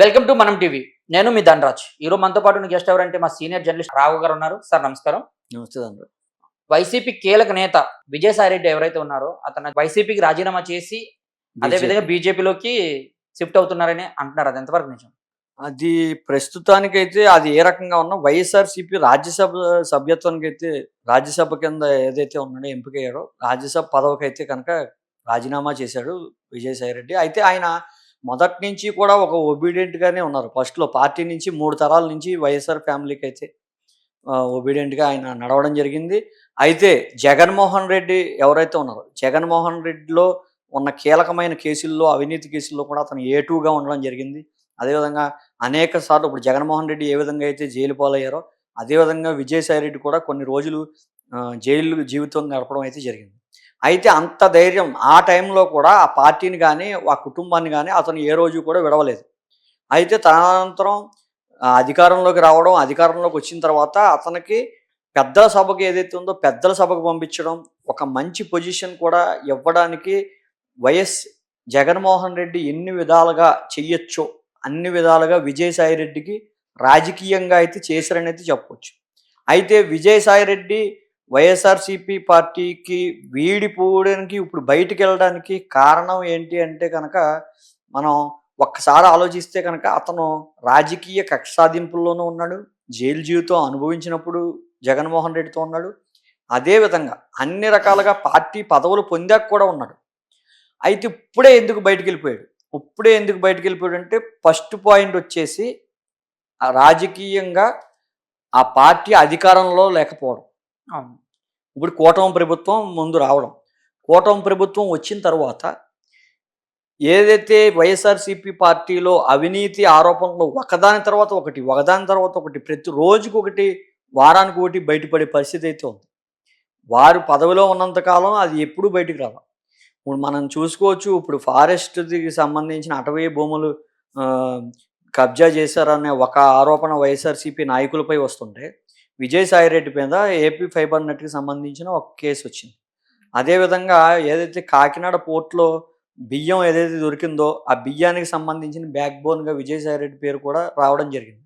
Welcome to మనం TV. నేను మీ ధనరాజ్. ఈరోజు మనతో పాటు గెస్ట్ ఎవరంటే మా సీనియర్ జర్నలిస్ట్ రావు గారు ఉన్నారు. సార్ నమస్కారం. నమస్తే తండ్రి వైసీపీ కీలక నేత విజయసాయి రెడ్డి ఎవరైతే ఉన్నారో అతను వైసీపీకి రాజీనామా చేసి అదే విధంగా బీజేపీలోకి షిఫ్ట్ అవుతున్నారని అంటున్నారు. అది ఎంతవరకు నిజం? అది ప్రస్తుతానికైతే అది ఏ రకంగా ఉన్నా వైఎస్ఆర్సీపీ రాజ్యసభ సభ్యత్వానికి అయితే రాజ్యసభ కింద ఏదైతే ఉన్నాడో ఎంపికయ్యారో రాజ్యసభ పదవికి అయితే కనుక రాజీనామా చేశాడు విజయసాయి రెడ్డి. అయితే ఆయన మొదటి నుంచి కూడా ఒక ఒబీడియంట్గానే ఉన్నారు. ఫస్ట్లో పార్టీ నుంచి మూడు తరాల నుంచి వైఎస్ఆర్ ఫ్యామిలీకి అయితే ఒబీడియంట్గా ఆయన నడవడం జరిగింది. అయితే జగన్మోహన్ రెడ్డి ఎవరైతే ఉన్నారో జగన్మోహన్ రెడ్డిలో ఉన్న కీలకమైన కేసుల్లో అవినీతి కేసుల్లో కూడా అతను ఏటూగా ఉండడం జరిగింది. అదేవిధంగా అనేక సార్లు ఇప్పుడు జగన్మోహన్ రెడ్డి ఏ విధంగా అయితే జైలు పాలయ్యారో అదేవిధంగా విజయసాయి రెడ్డి కూడా కొన్ని రోజులు జైలు జీవితం గడపడం అయితే జరిగింది. అయితే అంత ధైర్యం ఆ టైంలో కూడా ఆ పార్టీని కానీ ఆ కుటుంబాన్ని కానీ అతను ఏ రోజు కూడా విడవలేదు. అయితే తదనంతరం ఆ, అధికారంలోకి రావడం అధికారంలోకి వచ్చిన తర్వాత అతనికి పెద్దల సభకు ఏదైతే ఉందో పెద్దల సభకు పంపించడం ఒక మంచి పొజిషన్ కూడా ఇవ్వడానికి వైఎస్ జగన్మోహన్ రెడ్డి ఎన్ని విధాలుగా చెయ్యొచ్చో అన్ని విధాలుగా విజయసాయి రెడ్డికి రాజకీయంగా అయితే చేశారని అయితే చెప్పవచ్చు అయితే విజయసాయి రెడ్డి వైఎస్ఆర్సిపి పార్టీకి వీడిపోవడానికి ఇప్పుడు బయటికి వెళ్ళడానికి కారణం ఏంటి అంటే కనుక మనం ఒక్కసారి ఆలోచిస్తే కనుక అతను రాజకీయ కక్ష సాధింపుల్లోనూ ఉన్నాడు జైలు జీవితం అనుభవించినప్పుడు జగన్మోహన్ రెడ్డితో ఉన్నాడు. అదేవిధంగా అన్ని రకాలుగా పార్టీ పదవులు పొందాక కూడా ఉన్నాడు. అయితే ఇప్పుడే ఎందుకు బయటికి వెళ్ళిపోయాడు? ఇప్పుడే ఎందుకు బయటికి వెళ్ళిపోయాడు అంటే ఫస్ట్ పాయింట్ వచ్చేసి రాజకీయంగా ఆ పార్టీ అధికారంలో లేకపోవడం. అవును. ఇప్పుడు కూటమి ప్రభుత్వం ముందు రావడం. కూటమి ప్రభుత్వం వచ్చిన తర్వాత ఏదైతే వైఎస్ఆర్సీపీ పార్టీలో అవినీతి ఆరోపణలు ఒకదాని తర్వాత ఒకటి ఒకదాని తర్వాత ఒకటి ప్రతిరోజుకి ఒకటి వారానికి ఒకటి బయటపడే పరిస్థితి అయితే ఉంది. వారు పదవిలో ఉన్నంతకాలం అది ఎప్పుడూ బయటికి రావాలి ఇప్పుడు మనం చూసుకోవచ్చు ఇప్పుడు ఫారెస్ట్కి సంబంధించిన అటవీ భూములు కబ్జా చేశారనే ఒక ఆరోపణ వైఎస్ఆర్సీపీ నాయకులపై వస్తుంటే విజయసాయి రెడ్డి మీద ఏపీ ఫైబర్ నెట్కి సంబంధించిన ఒక కేసు వచ్చింది. అదేవిధంగా ఏదైతే కాకినాడ పోర్ట్లో బియ్యం ఏదైతే దొరికిందో ఆ బియ్యానికి సంబంధించిన బ్యాక్ బోన్గా విజయసాయి రెడ్డి పేరు కూడా రావడం జరిగింది.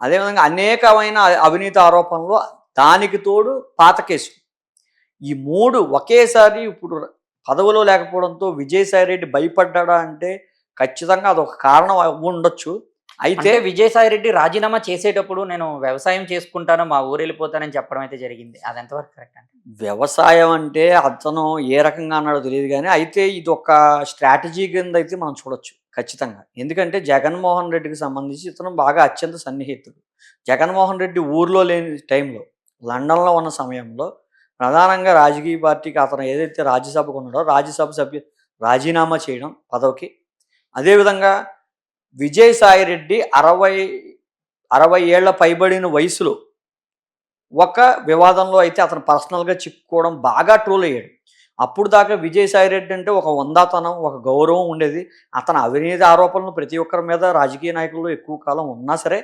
అదేవిధంగా అనేకమైన అవినీతి ఆరోపణలు దానికి తోడు పాత కేసు. ఈ మూడు ఒకేసారి ఇప్పుడు పదవిలో లేకపోవడంతో విజయసాయి రెడ్డి భయపడ్డా అంటే ఖచ్చితంగా అదొక కారణం ఉండొచ్చు. అయితే విజయసాయి రెడ్డి రాజీనామా చేసేటప్పుడు నేను వ్యవసాయం చేసుకుంటాను మా ఊరు వెళ్ళిపోతానని చెప్పడం అయితే జరిగింది. అది ఎంతవరకు కరెక్ట్ అంటే? వ్యవసాయం అంటే అతను ఏ రకంగా అన్నాడో తెలియదు కానీ అయితే ఇది ఒక స్ట్రాటజీ కింద అయితే మనం చూడొచ్చు ఖచ్చితంగా. ఎందుకంటే జగన్మోహన్ రెడ్డికి సంబంధించి ఇతను బాగా అత్యంత సన్నిహితుడు. జగన్మోహన్ రెడ్డి ఊర్లో లేని టైంలో లండన్లో ఉన్న సమయంలో ప్రధానంగా రాజకీయ పార్టీకి అతను ఏదైతే రాజ్యసభకు ఉన్నాడో రాజ్యసభ సభ్యు రాజీనామా చేయడం పదవికి. అదేవిధంగా విజయసాయిరెడ్డి అరవై అరవై ఏళ్ళ పైబడిన వయసులో ఒక వివాదంలో అయితే అతను పర్సనల్గా చిక్కుకోవడం బాగా ట్రోల్ అయ్యాడు. అప్పుడు దాకా విజయసాయిరెడ్డి అంటే ఒక వందాతనం ఒక గౌరవం ఉండేది. అతను అవినీతి ఆరోపణలు ప్రతి ఒక్కరి మీద రాజకీయ నాయకులు ఎక్కువ కాలం ఉన్నా సరే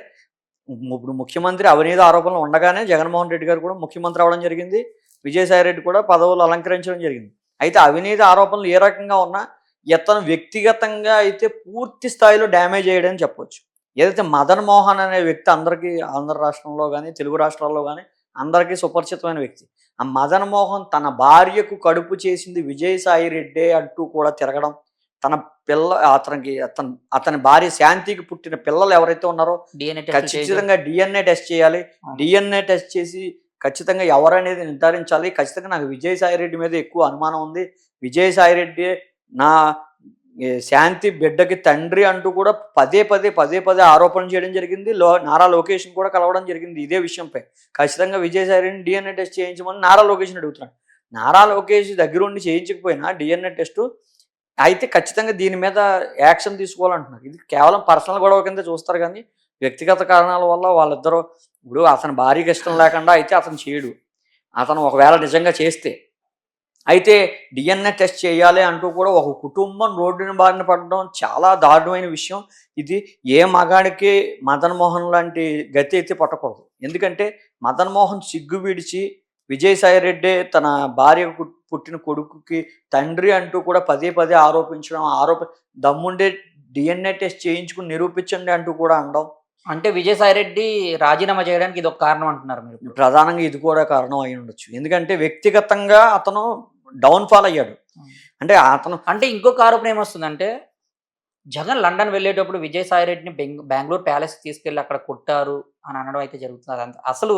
ఇప్పుడు ముఖ్యమంత్రి అవినీతి ఆరోపణలు ఉండగానే జగన్మోహన్ రెడ్డి గారు కూడా ముఖ్యమంత్రి అవడం జరిగింది. విజయసాయిరెడ్డి కూడా పదవులు అలంకరించడం జరిగింది. అయితే అవినీతి ఆరోపణలు ఏ రకంగా ఉన్నా ఇతను వ్యక్తిగతంగా అయితే పూర్తి స్థాయిలో డ్యామేజ్ అయ్యాడని చెప్పొచ్చు. ఏదైతే మదన్ మోహన్ అనే వ్యక్తి అందరికీ ఆంధ్ర రాష్ట్రంలో కానీ తెలుగు రాష్ట్రాల్లో కానీ అందరికీ సుపరిచితమైన వ్యక్తి. ఆ మదన్ మోహన్ తన భార్యకు కడుపు చేసింది విజయసాయి రెడ్డే అంటూ కూడా తిరగడం తన పిల్ల అతనికి అతని అతని భార్య శాంతికి పుట్టిన పిల్లలు ఎవరైతే ఉన్నారో డిఎన్ఏ ఖచ్చితంగా డిఎన్ఏ టెస్ట్ చేయాలి. డిఎన్ఏ టెస్ట్ చేసి ఖచ్చితంగా ఎవరనేది నిర్ధారించాలి. ఖచ్చితంగా నాకు విజయసాయి రెడ్డి మీద ఎక్కువ అనుమానం ఉంది. విజయసాయి రెడ్డి నా శాంతి బిడ్డకి తండ్రి అంటూ కూడా పదే పదే పదే పదే ఆరోపణ చేయడం జరిగింది. లో నారా లోకేష్ని కూడా కలవడం జరిగింది. ఇదే విషయంపై. ఖచ్చితంగా విజయసాయిని డిఎన్ఏ టెస్ట్ చేయించమని నారా లోకేష్ని అడుగుతున్నాడు. నారా లోకేష్ దగ్గరుండి చేయించకపోయినా డిఎన్ఏ టెస్ట్ అయితే ఖచ్చితంగా దీని మీద యాక్షన్ తీసుకోవాలంటున్నారు. ఇది కేవలం పర్సనల్ గొడవ కింద చూస్తారు కానీ వ్యక్తిగత కారణాల వల్ల వాళ్ళిద్దరూ ఇప్పుడు అతని భారీ ఇష్టం లేకుండా అయితే అతను చేయడు. అతను ఒకవేళ నిజంగా చేస్తే అయితే డిఎన్ఏ టెస్ట్ చేయాలి అంటూ కూడా ఒక కుటుంబం రోడ్డున బారిన పడడం చాలా దారుణమైన విషయం. ఇది ఏ మగాడికి మదన్ మోహన్ లాంటి గతి అయితే పట్టకూడదు. ఎందుకంటే మదన్ మోహన్ సిగ్గు విడిచి విజయసాయి రెడ్డి తన భార్య పుట్టిన కొడుకుకి తండ్రి అంటూ కూడా పదే పదే ఆరోపించడం ఆరోప దమ్ముండే డిఎన్ఏ టెస్ట్ చేయించుకుని నిరూపించండి అంటూ కూడా అనడం. అంటే విజయసాయి రెడ్డి రాజీనామా చేయడానికి ఇది ఒక కారణం అంటున్నారు మీరు. ప్రధానంగా ఇది కూడా కారణం అయి ఉండొచ్చు ఎందుకంటే వ్యక్తిగతంగా అతను డౌన్ ఫాల్ అయ్యాడు. అంటే అతను అంటే ఇంకొక ఆరోపణ ఏమొస్తుందంటే జగన్ లండన్ వెళ్ళేటప్పుడు విజయసాయి రెడ్డిని బెంగ్ బెంగళూరు ప్యాలెస్ తీసుకెళ్ళి అక్కడ కొట్టారు అని అనడం అయితే జరుగుతుంది. అదంతా అసలు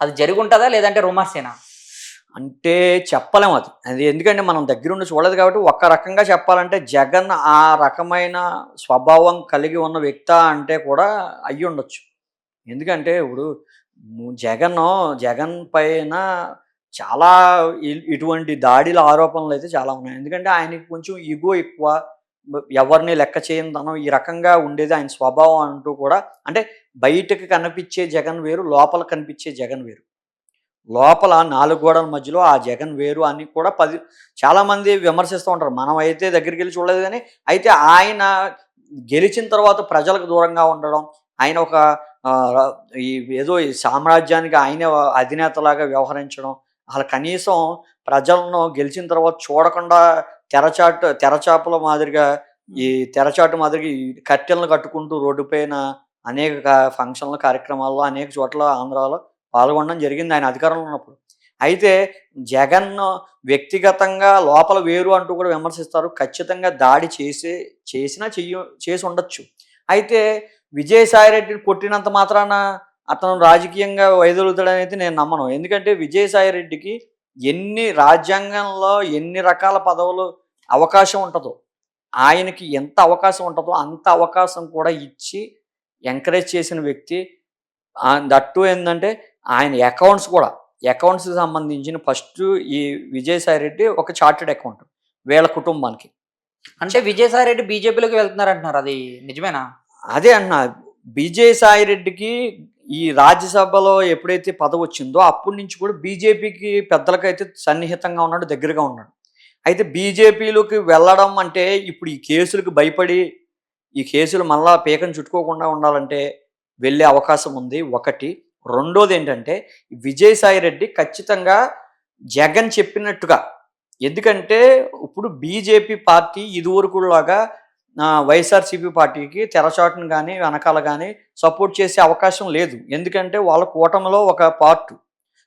అది జరిగి ఉంటుందా లేదంటే రొమార్సేనా అంటే చెప్పలేం అది. అది ఎందుకంటే మనం దగ్గరుండి చూడలేదు కాబట్టి ఒక్క రకంగా చెప్పాలంటే జగన్ ఆ రకమైన స్వభావం కలిగి ఉన్న వ్యక్త అంటే కూడా అయ్యి ఉండొచ్చు ఎందుకంటే ఇప్పుడు జగన్ జగన్ పైన చాలా ఇటువంటి దాడిల ఆరోపణలు అయితే చాలా ఉన్నాయి. ఎందుకంటే ఆయనకి కొంచెం ఇగో ఎక్కువ ఎవరిని లెక్క చేయదనం ఈ రకంగా ఉండేది ఆయన స్వభావం అంటూ కూడా అంటే బయటకు కనిపించే జగన్ వేరు లోపల కనిపించే జగన్ వేరు. లోపల నాలుగు గోడల మధ్యలో ఆ జగన్ వేరు అని కూడా పది చాలామంది విమర్శిస్తూ ఉంటారు. మనం అయితే దగ్గరికి వెళ్ళి చూడలేదు కానీ అయితే ఆయన గెలిచిన తర్వాత ప్రజలకు దూరంగా ఉండడం ఆయన ఒక ఈ ఏదో ఈ సామ్రాజ్యానికి ఆయనే అధినేతలాగా వ్యవహరించడం అసలు కనీసం ప్రజలను గెలిచిన తర్వాత చూడకుండా తెరచాటు తెరచాపల మాదిరిగా ఈ తెరచాటు మాదిరిగా కట్టెలను కట్టుకుంటూ రోడ్డు పైన అనేక ఫంక్షన్ల కార్యక్రమాల్లో అనేక చోట్ల ఆంధ్రాలో పాల్గొనడం జరిగింది ఆయన అధికారంలో ఉన్నప్పుడు. అయితే జగన్ వ్యక్తిగతంగా లోపల వేరు అంటూ కూడా విమర్శిస్తారు. ఖచ్చితంగా దాడి చేసి చేసినా చెయ్య చేసి ఉండొచ్చు. అయితే విజయసాయి రెడ్డిని కొట్టినంత మాత్రాన అతను రాజకీయంగా వైదొలుగుతాడని అయితే నేను నమ్మను. ఎందుకంటే విజయసాయి రెడ్డికి ఎన్ని రాజ్యాంగంలో ఎన్ని రకాల పదవులు అవకాశం ఉంటుందో ఆయనకి ఎంత అవకాశం ఉంటుందో అంత అవకాశం కూడా ఇచ్చి ఎంకరేజ్ చేసిన వ్యక్తి. దట్టు ఏంటంటే ఆయన అకౌంట్స్ కూడా అకౌంట్స్కి సంబంధించిన ఫస్ట్ ఈ విజయసాయి రెడ్డి ఒక చార్టెడ్ అకౌంట్ వీళ్ళ కుటుంబానికి. అంటే విజయసాయి రెడ్డి బీజేపీలోకి వెళ్తున్నారు అంటున్నారు అది నిజమేనా? అదే అన్న విజయసాయి రెడ్డికి ఈ రాజ్యసభలో ఎప్పుడైతే పదవి వచ్చిందో అప్పటి నుంచి కూడా బీజేపీకి పెద్దలకైతే సన్నిహితంగా ఉన్నాడు దగ్గరగా ఉన్నాడు. అయితే బీజేపీలోకి వెళ్ళడం అంటే ఇప్పుడు ఈ కేసులకు భయపడి ఈ కేసులు మళ్ళా పీకను చుట్టుకోకుండా ఉండాలంటే వెళ్ళే అవకాశం ఉంది. ఒకటి. రెండోది ఏంటంటే విజయసాయి రెడ్డి ఖచ్చితంగా జగన్ చెప్పినట్టుగా ఎందుకంటే ఇప్పుడు బీజేపీ పార్టీ ఇదివరకులాగా వైఎస్ఆర్సీపీ పార్టీకి తెరచాటును కానీ వెనకాల కానీ సపోర్ట్ చేసే అవకాశం లేదు. ఎందుకంటే వాళ్ళ కూటమిలో ఒక పార్ట్.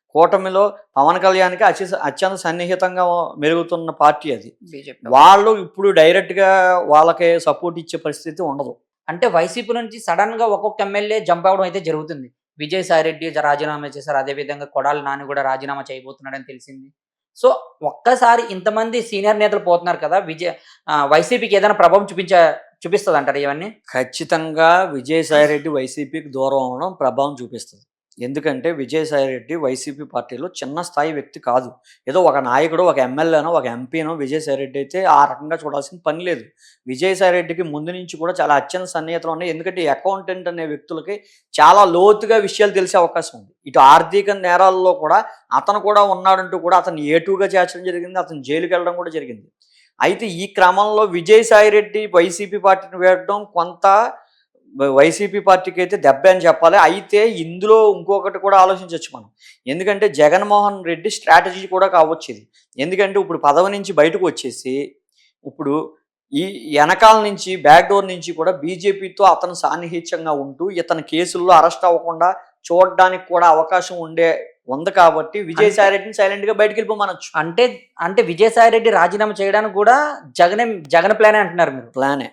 కూటమిలో పవన్ కళ్యాణ్కి అత్య అత్యంత సన్నిహితంగా మెరుగుతున్న పార్టీ అది. వాళ్ళు ఇప్పుడు డైరెక్ట్గా వాళ్ళకి సపోర్ట్ ఇచ్చే పరిస్థితి ఉండదు. అంటే వైసీపీ నుంచి సడన్గా ఒక్కొక్క ఎమ్మెల్యే జంప్ అవడం అయితే జరుగుతుంది. విజయసాయి రెడ్డి జ- రాజీనామా చేశారు. అదే విధంగా కొడాలి నాని కూడా రాజీనామా చేయబోతున్నాడని తెలిసింది. సో ఒక్కసారి ఇంతమంది సీనియర్ నేతలు పోతున్నారు కదా విజయ వైసీపీకి ఏదైనా ప్రభావం చూపించ చూపిస్తుంది అంటారు ఇవన్నీ? ఖచ్చితంగా విజయసాయి రెడ్డి వైసీపీకి దూరం అవడం ప్రభావం చూపిస్తుంది. ఎందుకంటే విజయసాయి రెడ్డి వైసీపీ పార్టీలో చిన్న స్థాయి వ్యక్తి కాదు. ఏదో ఒక నాయకుడు ఒక ఎమ్మెల్యేనో ఒక ఎంపీనో విజయసాయి రెడ్డి అయితే ఆ రకంగా చూడాల్సిన పని లేదు. విజయసాయి రెడ్డికి ముందు నుంచి కూడా చాలా అత్యంత సన్నిహితలు ఉన్నాయి. ఎందుకంటే అకౌంటెంట్ అనే వ్యక్తులకి చాలా లోతుగా విషయాలు తెలిసే అవకాశం ఉంది. ఇటు ఆర్థిక నేరాల్లో కూడా అతను కూడా ఉన్నాడంటూ కూడా అతను ఏటుగా చేర్చడం జరిగింది అతను జైలుకి వెళ్ళడం కూడా జరిగింది. అయితే ఈ క్రమంలో విజయసాయి రెడ్డి వైసీపీ పార్టీని వేయడం కొంత వైసీపీ పార్టీకి అయితే దెబ్బ అని చెప్పాలి. అయితే ఇందులో ఇంకొకటి కూడా ఆలోచించవచ్చు మనం. ఎందుకంటే జగన్మోహన్ రెడ్డి స్ట్రాటజీ కూడా కావచ్చు ఇది. ఎందుకంటే ఇప్పుడు పదవి నుంచి బయటకు వచ్చేసి ఇప్పుడు ఈ వెనకాల నుంచి బ్యాక్ డోర్ నుంచి కూడా బీజేపీతో అతను సాన్నిహిత్యంగా ఉంటూ ఇతని కేసుల్లో అరెస్ట్ అవ్వకుండా చూడడానికి కూడా అవకాశం ఉండే ఉంది కాబట్టి విజయసాయి రెడ్డిని సైలెంట్గా బయటకు వెళ్ళిపోమనొచ్చు. అంటే అంటే విజయసాయి రెడ్డి రాజీనామా చేయడానికి కూడా జగనే జగన్ ప్లానే అంటున్నారు మీరు. ప్లానే.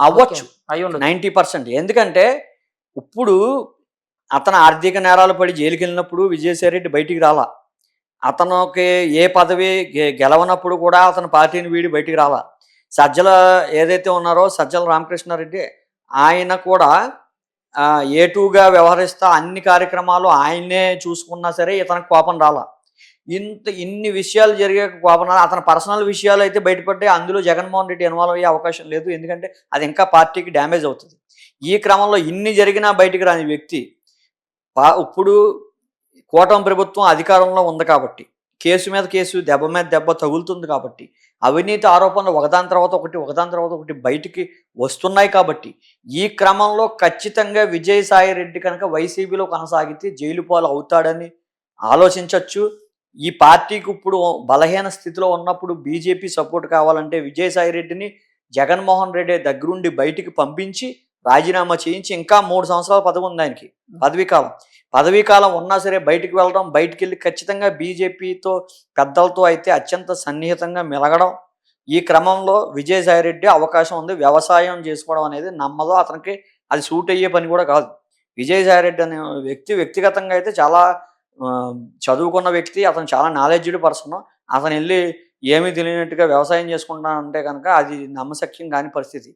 అవ్వచ్చు. Ninety percent. ఎందుకంటే ఇప్పుడు అతను ఆర్థిక నేరాలు పడి జైలుకి వెళ్ళినప్పుడు విజయసాయి రెడ్డి బయటికి రాలా. అతనికి ఏ పదవి గె- గెలవనప్పుడు కూడా అతను పార్టీని వీడి బయటికి రాలా. సజ్జల ఏదైతే ఉన్నారో సజ్జల రామకృష్ణారెడ్డి ఆయన కూడా ఏటుగా వ్యవహరిస్తా అన్ని కార్యక్రమాలు ఆయనే చూసుకున్నా సరే ఇతనికి కోపం రాలా. ఇంత ఇన్ని విషయాలు జరిగే కోపనాలు అతని పర్సనల్ విషయాలు అయితే బయటపడ్డాయి. అందులో జగన్మోహన్ రెడ్డి ఇన్వాల్వ్ అయ్యే అవకాశం లేదు. ఎందుకంటే అది ఇంకా పార్టీకి డ్యామేజ్ అవుతుంది. ఈ క్రమంలో ఇన్ని జరిగినా బయటికి రాని వ్యక్తి పా- ఇప్పుడు కూటమి ప్రభుత్వం అధికారంలో ఉంది కాబట్టి కేసు మీద కేసు దెబ్బ మీద దెబ్బ తగులుతుంది కాబట్టి అవినీతి ఆరోపణలు ఒకదాని తర్వాత ఒకటి ఒకదాని తర్వాత ఒకటి బయటికి వస్తున్నాయి కాబట్టి ఈ క్రమంలో ఖచ్చితంగా విజయసాయి రెడ్డి కనుక వైసీపీలో కొనసాగితే జైలు పాలు అవుతాడని ఆలోచించవచ్చు ఈ పార్టీకి ఇప్పుడు బలహీన స్థితిలో ఉన్నప్పుడు బీజేపీ సపోర్ట్ కావాలంటే విజయసాయి రెడ్డిని జగన్మోహన్ రెడ్డి దగ్గరుండి బయటికి పంపించి రాజీనామా చేయించి ఇంకా మూడు సంవత్సరాల పదవి ఉంది ఆయనకి. పదవీ కాలం. పదవీ కాలం ఉన్నా సరే బయటికి వెళ్ళడం బయటికి వెళ్ళి ఖచ్చితంగా బీజేపీతో పెద్దలతో అయితే అత్యంత సన్నిహితంగా మెలగడం ఈ క్రమంలో విజయసాయిరెడ్డి అవకాశం ఉంది. వ్యవసాయం చేసుకోవడం అనేది నమ్మదో. అతనికి అది సూట్ అయ్యే పని కూడా కాదు. విజయసాయిరెడ్డి అనే వ్యక్తి వ్యక్తిగతంగా అయితే చాలా చదువుకున్న వ్యక్తి అతను చాలా నాలెడ్జ్డ్ పర్సన్ అతను వెళ్ళి ఏమీ తెలియనట్టుగా వ్యవసాయం చేసుకుంటానంటే కనుక అది నమ్మశక్యం కాని పరిస్థితి.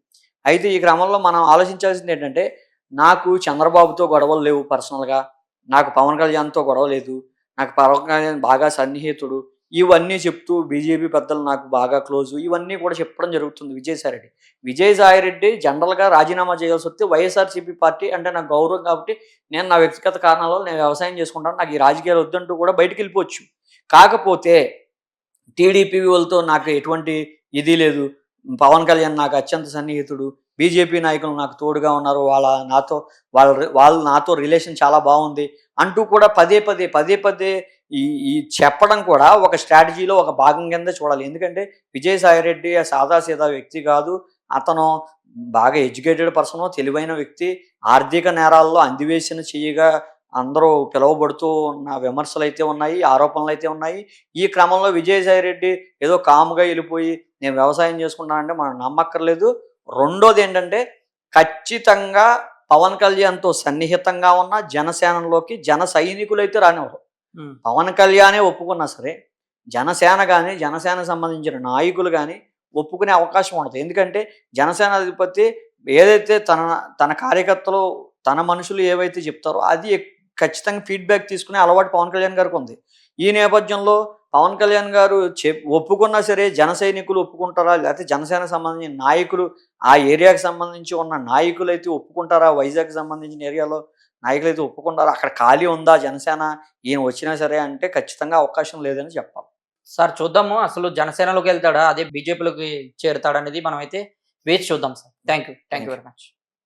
అయితే ఈ క్రమంలో మనం ఆలోచించాల్సింది ఏంటంటే నాకు చంద్రబాబుతో గొడవలు లేవు పర్సనల్గా నాకు పవన్ కళ్యాణ్తో గొడవ లేదు. నాకు పవన్ కళ్యాణ్ బాగా సన్నిహితుడు. ఇవన్నీ చెప్తూ బీజేపీ పెద్దలు నాకు బాగా క్లోజ్. ఇవన్నీ కూడా చెప్పడం జరుగుతుంది విజయసాయిరెడ్డి. విజయసాయిరెడ్డి జనరల్గా రాజీనామా చేయాల్సి వస్తే వైఎస్ఆర్సీపీ పార్టీ అంటే నాకు గౌరవం కాబట్టి నేను నా వ్యక్తిగత కారణాల వల్ల నేను వ్యవసాయం చేసుకుంటాను. నాకు ఈ రాజకీయాలు వద్దంటూ కూడా బయటికి వెళ్ళిపోవచ్చు. కాకపోతే టీడీపీ వాళ్ళతో నాకు ఎటువంటి ఇది లేదు. పవన్ కళ్యాణ్ నాకు అత్యంత సన్నిహితుడు. బీజేపీ నాయకులు నాకు తోడుగా ఉన్నారు. వాళ్ళ నాతో వాళ్ళ వాళ్ళు నాతో రిలేషన్ చాలా బాగుంది. అంటూ కూడా పదే పదే పదే పదే ఈ ఈ చెప్పడం కూడా ఒక స్ట్రాటజీలో ఒక భాగం కింద చూడాలి. ఎందుకంటే విజయసాయిరెడ్డి సాదా సీదా వ్యక్తి కాదు. అతను బాగా ఎడ్యుకేటెడ్ పర్సన్ తెలివైన వ్యక్తి. ఆర్థిక నేరాల్లో అందివేసిన చేయగా అందరూ పిలువబడుతూ ఉన్న విమర్శలు అయితే ఉన్నాయి ఆరోపణలు అయితే ఉన్నాయి. ఈ క్రమంలో విజయసాయిరెడ్డి ఏదో కామ్గా వెళ్ళిపోయి నేను వ్యవసాయం చేసుకుంటానంటే మనం నమ్మక్కర్లేదు. రెండోది ఏంటంటే ఖచ్చితంగా పవన్ కళ్యాణ్తో సన్నిహితంగా ఉన్న జనసేనలోకి జన సైనికులు అయితే రానివ్వరు. పవన్ కళ్యాణే ఒప్పుకున్నా సరే జనసేన కానీ జనసేన సంబంధించిన నాయకులు కానీ ఒప్పుకునే అవకాశం ఉండదు. ఎందుకంటే జనసేన అధిపతి ఏదైతే తన తన కార్యకర్తలు తన మనుషులు ఏవైతే చెప్తారో అది ఖచ్చితంగా ఫీడ్బ్యాక్ తీసుకునే అలవాటు పవన్ కళ్యాణ్ గారికి ఉంది. ఈ నేపథ్యంలో పవన్ కళ్యాణ్ గారు చె ఒప్పుకున్నా సరే జన సైనికులు ఒప్పుకుంటారా? లేకపోతే జనసేన సంబంధించిన నాయకులు ఆ ఏరియాకి సంబంధించి ఉన్న నాయకులు అయితే ఒప్పుకుంటారా? వైజాగ్ సంబంధించిన ఏరియాలో నాయకులు అయితే ఒప్పుకుంటారా. అక్కడ ఖాళీ ఉందా జనసేన? ఈయన వచ్చినా సరే అంటే ఖచ్చితంగా అవకాశం లేదని చెప్పాలి. సార్ చూద్దాము. అసలు జనసేనలోకి వెళ్తాడా? అదే బీజేపీలోకి చేరుతాడా అనేది మనం అయితే వేచి చూద్దాం sir. Thank you thank you very much.